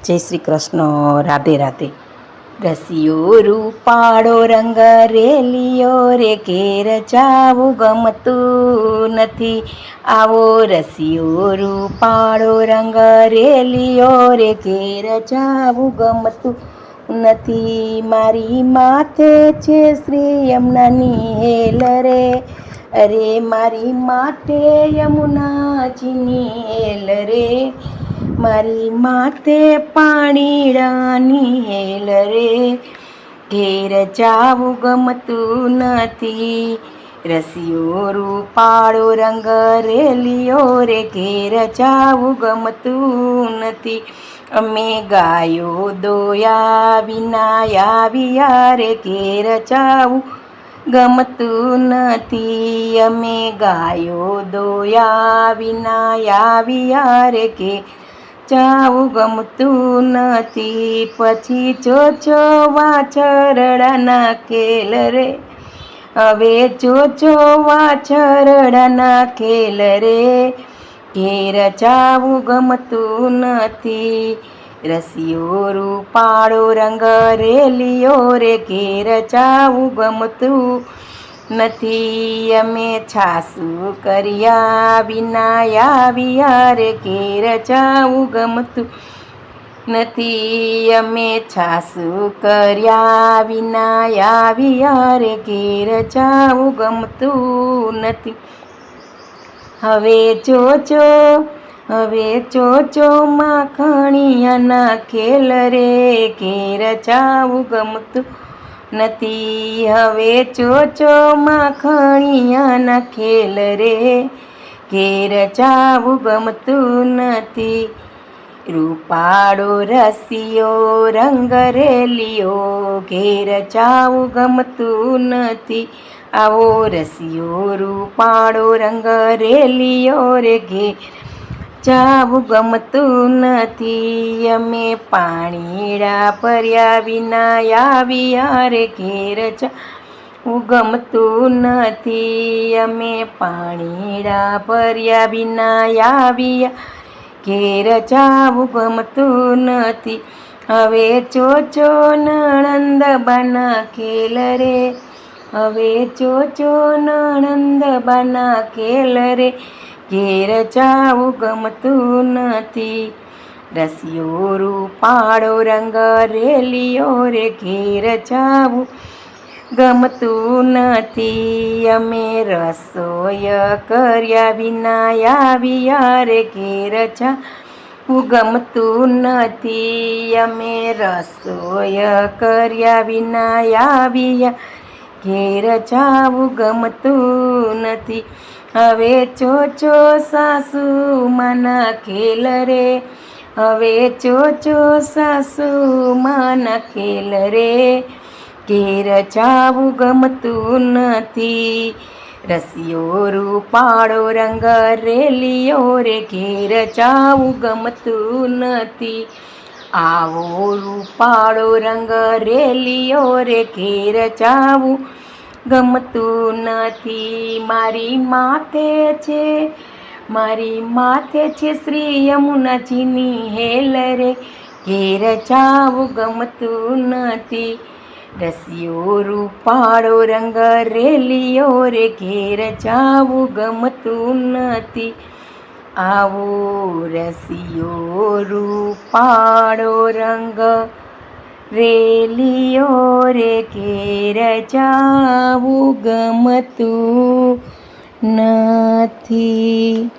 જય શ્રી કૃષ્ણ રાધે રાધે રસિયો રૂપાળો રંગ રેલિયો રે ઘેર જાવું ગમતું નથી આવો રસિયો રૂપાળો રંગ રેલિયો રે ઘેર જાવું ગમતું નથી મારી માથે છે શ્રી યમુનાની હેલ રે અરે મારી માથે યમુનાજીની હેલ રે મારી માથે પાણીડાની હેલ રે. ઘેર જાવું ગમતું નથી. રસિયો રૂપાળો રંગ રેલીઓ રે. ઘેર જાવું ગમતું નથી. અમે ગાયો દોયા વિના આવ્યા રે. ઘેર જાવું ગમતું નથી. અમે ગાયો દોયા વિના આવ્યા રે. કે જાવું ગમતું નથી. પછી જોજો વાછરડાના ખેલ રે. હવે જોજો વાછરડાના ખેલ રે. ઘેર ચાવું ગમતું નથી. રસિયો રૂપાળો રંગ રેલિયો રે. ઘેર ચાવું ગમતું નથી, અમે છાસુ કર્યા વિના આવ્યા રે ઘેર જાવું ગમતું નથી. અમે છાસુ કર્યા વિના આવ્યા રે ઘેર જાવું ગમતું નથી. હવે જોજો હવે જોજો માખણિયાના ખેલ રે, ઘેર જાવું ગમતું નથી. હવે જોજો માખણિયાના ખેલ રે. ઘેર જાવું ગમતું નથી. રૂપાળો રસિયો, રંગ રેલિયો, ઘેર જાવું ગમતું નથી. આવો રસિયો, રૂપાળો, રંગ રેલિયો રે ઘેર જાવું ગમતું નથી. અમે પાણીડા ભર્યા વિના આવ્યા રે ઘેર જાવું ગમતું નથી. અમે પાણીડા ભર્યા વિના આવ્યા ઘેર જાવું ગમતું નથી. હવે ચોચો નણંદ બના ખેલ રે. હવે ચોચો નણંદ બના ખેલ રે. ઘેર જાવું ગમતું નથી. રસિયો રૂપાળો રંગ રેલીઓ રે ઘેર જાવું ગમતું નથી. અમે રસોય કર્યા વિના આવ્યા રે ઘેર જાવું ગમતું નથી. અમે રસોય કર્યા વિના આવ્યા ઘેર જાવું ગમતું નથી. હવે ચોચો સાસુ મના ખેલ રે. હવે ચોચો સાસુ મના ખેલ રે. ઘેર જાવું ગમતું નથી. રસિયો રૂપાળો રંગ રેલિયો રે. ઘેર જાવું ગમતું નથી. આવો રૂપાળો રંગ રેલીઓ રે ઘેર જાવું. ગમતું નથી મારી માથે છે. મારી માથે છે શ્રી યમુનાજીની હેલ રે. ઘેર જાવું ગમતું નથી. રસિયો રૂપાળો રંગ રેલીઓ રે ઘેર જાવું ગમતું નથી. આવો રસિયો રૂપાળો રંગ રેલીઓ રે ઘેર જાવું ગમતું નથી.